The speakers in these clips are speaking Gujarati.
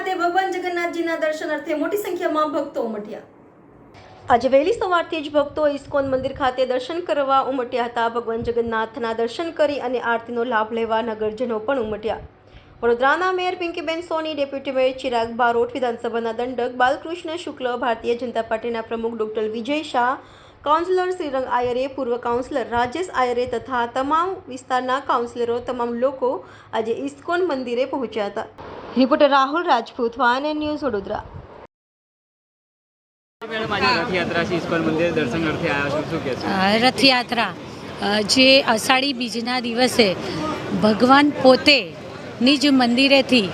ખાતે ભગવાન જગન્નાથજીના દર્શન અર્થે મોટી સંખ્યામાં ભક્તો ઉમટ્યા. આજે વહેલી સવારથી જ ભક્તો ઇસ્કોન મંદિર ખાતે દર્શન કરવા ઉમટ્યા હતા. ભગવાન જગન્નાથના દર્શન કરી અને આરતીનો લાભ લેવા નગરજનો પણ ઉમટ્યા. વડોદરાના mayor Pinkiben Soni, deputy mayor Chirag Barot, વિધાનસભાના દંડક બાલકૃષ્ણ શુક્લ, ભારતીય જનતા પાર્ટીના પ્રમુખ ડોક્ટર વિજય શાહ, કાઉન્સિલર શ્રીરંગ આયરે, પૂર્વ કાઉન્સિલર રાજેશ આયરે તથા તમામ વિસ્તારના કાઉન્સિલરો, તમામ લોકો આજે ઇસ્કોન મંદિરે પહોંચ્યા હતા. Reporter Rahul Rajput one news Vadodara. Rathyatra છે ઇસ્કોન મંદિર દર્શન અર્થે આવ્યા છો શું કહેશો અ, રથયાત્રા અ, જે અષાઢી બીજના દિવસે ભગવાન પોતે નિજ મંદિરેથી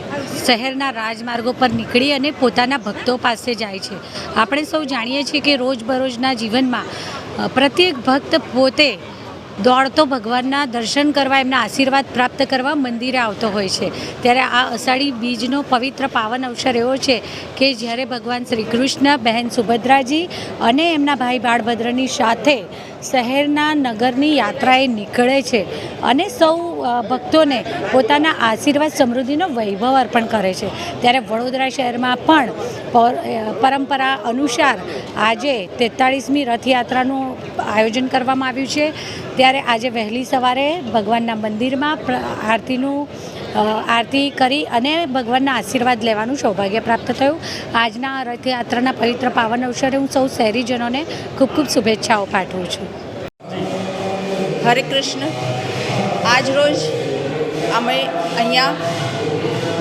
શહેરના રાજમાર્ગો પર નીકળી અને પોતાના ભક્તો પાસે જાય છે. આપણે સૌ જાણીએ છીએ કે રોજબરોજના જીવનમાં પ્રત્યેક ભક્ત પોતે દોડતો ભગવાનના દર્શન કરવા, એમના આશીર્વાદ પ્રાપ્ત કરવા મંદિરે આવતો હોય છે. ત્યારે આ અષાઢી બીજનો પવિત્ર પાવન અવસર એવો છે કે જ્યારે ભગવાન શ્રી કૃષ્ણ બહેન સુભદ્રાજી અને એમના ભાઈ બાળભદ્રની સાથે શહેરના નગરની યાત્રાએ નીકળે છે અને સૌ ભક્તોને પોતાના આશીર્વાદ સમૃદ્ધિનો વૈભવ અર્પણ કરે છે. ત્યારે વડોદરા શહેરમાં પણ પરંપરા અનુસાર આજે તેતાળીસમી રથયાત્રાનું આયોજન કરવામાં આવ્યું છે. ત્યારે આજે વહેલી સવારે ભગવાનના મંદિરમાં આરતીનું આરતી કરી અને ભગવાનના આશીર્વાદ લેવાનું સૌભાગ્ય પ્રાપ્ત થયું. આજના રથયાત્રાના પવિત્ર પાવન અવસરે હું સૌ શહેરીજનોને ખૂબ ખૂબ શુભેચ્છાઓ પાઠવું છું. હરે કૃષ્ણ. આજ રોજ અમે અહીંયા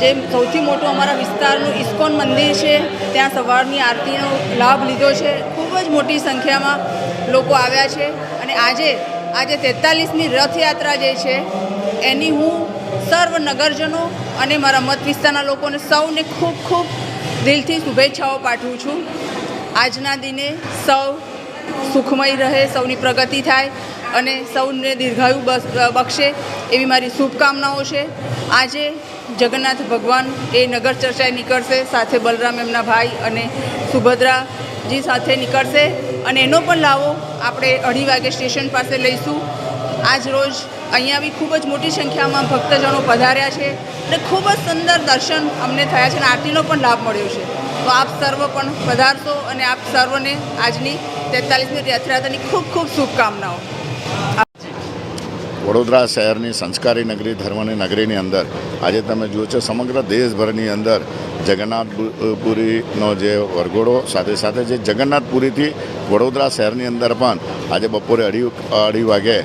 જે સૌથી મોટું અમારા વિસ્તારનું ઇસ્કોન મંદિર છે, ત્યાં સવારની આરતીનો લાભ લીધો છે. ખૂબ જ મોટી સંખ્યામાં લોકો આવ્યા છે અને આજે આજે તેતાલીસમી રથયાત્રા જે છે, એની હું સર્વ નગરજનો અને મારા મત વિસ્તારના લોકોને સૌને ખૂબ ખૂબ દિલથી શુભેચ્છાઓ પાઠવું છું. આજના દિને સૌ સુખમય રહે, સૌની પ્રગતિ થાય અને સૌને દીર્ઘાયુ બક્ષે એવી મારી શુભકામનાઓ છે. આજે જગન્નાથ ભગવાન એ નગર ચર્ચાએ નીકળશે, સાથે બલરામ એમના ભાઈ અને સુભદ્રાજી સાથે નીકળશે. અને એનો પણ લાવો આપણે અઢી વાગે સ્ટેશન પાસે લઈશું. આજ રોજ અહીંયા બી ખૂબ જ મોટી સંખ્યામાં ભક્તજનો પધાર્યા છે અને ખૂબ જ સુંદર દર્શન અમને થયા છે અને આરતીનો પણ લાભ મળ્યો છે. તો આપ સર્વ પણ પધારશો અને આપ સર્વને આજની તેતાલીસમી રથયાત્રાની ખૂબ ખૂબ શુભકામનાઓ. વડોદરા શહેરની સંસ્કારી નગરી, ધર્મની નગરીની અંદર આજે તમે જુઓ છો સમગ્ર દેશભરની અંદર જગન્નાથપુરીનો જે વરઘોડો, સાથે સાથે જે જગન્નાથપુરીથી વડોદરા શહેરની અંદર પણ આજે બપોરે અઢી અઢી વાગે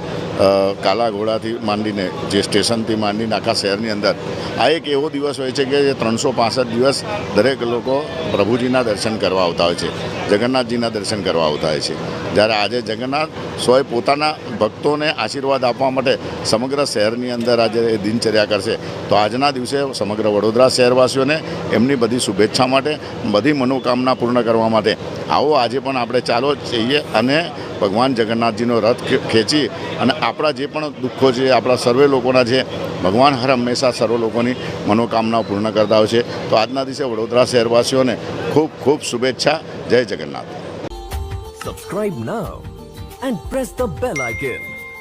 કાલા ઘોડાથી માંડીને, જે સ્ટેશનથી માંડીને આખા શહેરની અંદર, આ એક એવો દિવસ હોય છે કે જે ત્રણસો દિવસ દરેક લોકો પ્રભુજીના દર્શન કરવા આવતા હોય છે, જગન્નાથજીના દર્શન કરવા આવતા હોય છે. જ્યારે આજે જગન્નાથ સોય પોતાના ભક્તોને આશીર્વાદ આપવા માટે સમગ્ર શહેરની અંદર આજે દિનચર્યા કરશે. તો આજના દિવસે સમગ્ર વડોદરા શહેરવાસીઓને એમની બધી શુભેચ્છા માટે, બધી મનોકામના પૂર્ણ કરવા માટે. આવો આજે પણ આપણે ચાલો જઈએ અને ભગવાન જગન્નાથજીનો રથ ખેંચી અને આપણા જે પણ દુઃખો છે, આપણા સર્વે લોકોના છે, ભગવાન હર હંમેશા સર્વ લોકોની મનોકામનાઓ પૂર્ણ કરતા હોય છે. તો આજના દિવસે વડોદરા શહેરવાસીઓને ખૂબ ખૂબ શુભેચ્છા. જય Jagannath. Subscribe now and press the bell icon.